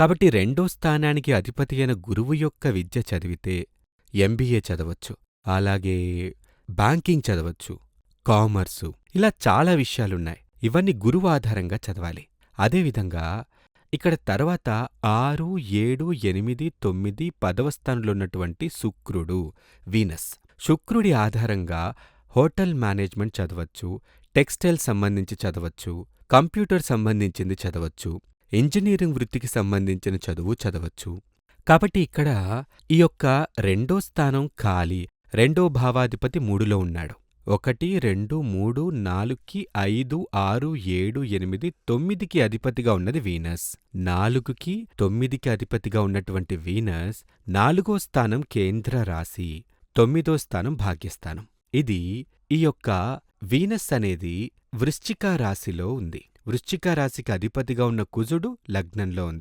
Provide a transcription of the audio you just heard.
కాబట్టి రెండో స్థానానికి అధిపతి అయిన గురువు యొక్క విద్య చదివితే ఎంబీఏ చదవచ్చు అలాగే బ్యాంకింగ్ చదవచ్చు కామర్సు ఇలా చాలా విషయాలున్నాయి. ఇవన్నీ గురువు ఆధారంగా చదవాలి. అదేవిధంగా ఇక్కడ తర్వాత ఆరు ఏడు ఎనిమిది తొమ్మిది పదవ స్థానంలోన్నటువంటి శుక్రుడు వీనస్. శుక్రుడి ఆధారంగా హోటల్ మేనేజ్మెంట్ చదవచ్చు టెక్స్టైల్ సంబంధించి చదవచ్చు కంప్యూటర్ సంబంధించింది చదవచ్చు ఇంజనీరింగ్ వృత్తికి సంబంధించిన చదువు చదవచ్చు. కాబట్టి ఇక్కడ ఈ యొక్క రెండో స్థానం ఖాళీ. రెండో భావాధిపతి మూడులో ఉన్నాడు. ఒకటి రెండు మూడు నాలుగుకి ఐదు ఆరు ఏడు ఎనిమిది తొమ్మిదికి అధిపతిగా ఉన్నది వీనస్. నాలుగుకి తొమ్మిదికి అధిపతిగా ఉన్నటువంటి వీనస్ నాలుగో స్థానం కేంద్ర రాశి తొమ్మిదో స్థానం భాగ్యస్థానం. ఇది ఈ యొక్క వీనస్ అనేది వృశ్చిక రాశిలో ఉంది. వృశ్చిక రాశికి అధిపతిగా ఉన్న కుజుడు లగ్నంలో ఉంది.